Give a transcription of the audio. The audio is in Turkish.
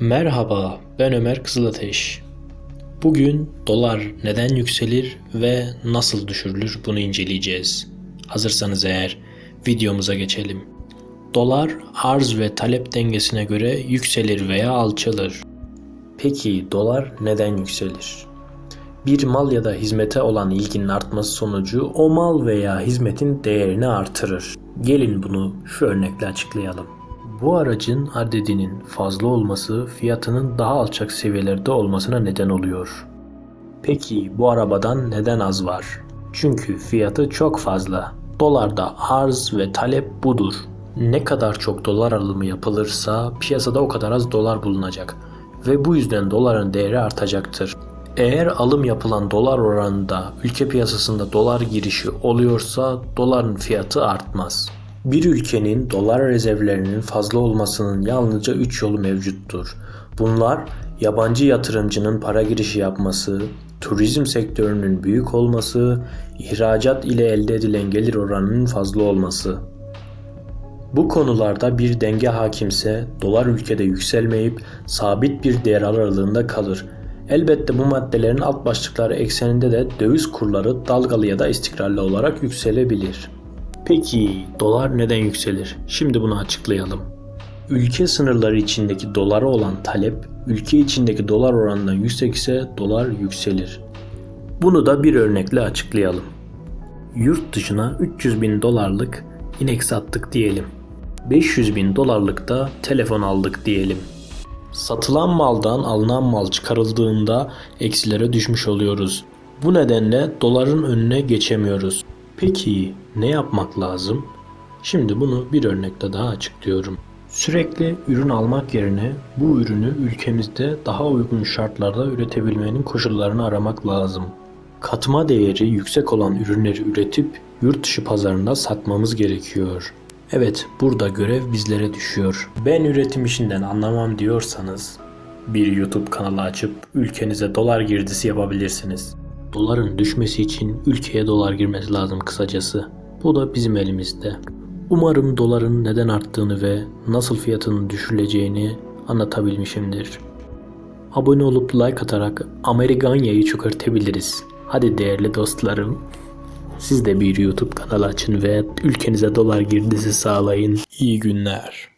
Merhaba, ben Ömer Kızılateş. Bugün dolar neden yükselir ve nasıl düşürülür bunu inceleyeceğiz. Hazırsanız eğer videomuza geçelim. Dolar arz ve talep dengesine göre yükselir veya alçalır. Peki dolar neden yükselir? Bir mal ya da hizmete olan ilginin artması sonucu o mal veya hizmetin değerini artırır. Gelin bunu şu örnekle açıklayalım. Bu aracın adedinin fazla olması fiyatının daha alçak seviyelerde olmasına neden oluyor. Peki bu arabadan neden az var? Çünkü fiyatı çok fazla. Dolarda arz ve talep budur. Ne kadar çok dolar alımı yapılırsa piyasada o kadar az dolar bulunacak ve bu yüzden doların değeri artacaktır. Eğer alım yapılan dolar oranında ülke piyasasında dolar girişi oluyorsa doların fiyatı artmaz. Bir ülkenin dolar rezervlerinin fazla olmasının yalnızca 3 yolu mevcuttur. Bunlar yabancı yatırımcının para girişi yapması, turizm sektörünün büyük olması, ihracat ile elde edilen gelir oranının fazla olması. Bu konularda bir denge hakimse dolar ülkede yükselmeyip sabit bir değer aralığında kalır. Elbette bu maddelerin alt başlıkları ekseninde de döviz kurları dalgalı ya da istikrarlı olarak yükselebilir. Peki dolar neden yükselir? Şimdi bunu açıklayalım. Ülke sınırları içindeki dolara olan talep, ülke içindeki dolar oranından yüksek ise dolar yükselir. Bunu da bir örnekle açıklayalım. Yurt dışına 300 bin dolarlık inek sattık diyelim. 500 bin dolarlık da telefon aldık diyelim. Satılan maldan alınan mal çıkarıldığında eksilere düşmüş oluyoruz. Bu nedenle doların önüne geçemiyoruz. Peki ne yapmak lazım? Şimdi bunu bir örnekle daha açıklıyorum. Sürekli ürün almak yerine bu ürünü ülkemizde daha uygun şartlarda üretebilmenin koşullarını aramak lazım. Katma değeri yüksek olan ürünleri üretip yurt dışı pazarında satmamız gerekiyor. Evet, burada görev bizlere düşüyor. Ben üretim işinden anlamam diyorsanız bir YouTube kanalı açıp ülkenize dolar girdisi yapabilirsiniz. Doların düşmesi için ülkeye dolar girmesi lazım kısacası. Bu da bizim elimizde. Umarım doların neden arttığını ve nasıl fiyatının düşürüleceğini anlatabilmişimdir. Abone olup like atarak Ameriganya'yı çökertebiliriz. Hadi değerli dostlarım. Siz de bir YouTube kanalı açın ve ülkenize dolar girdisi sağlayın. İyi günler.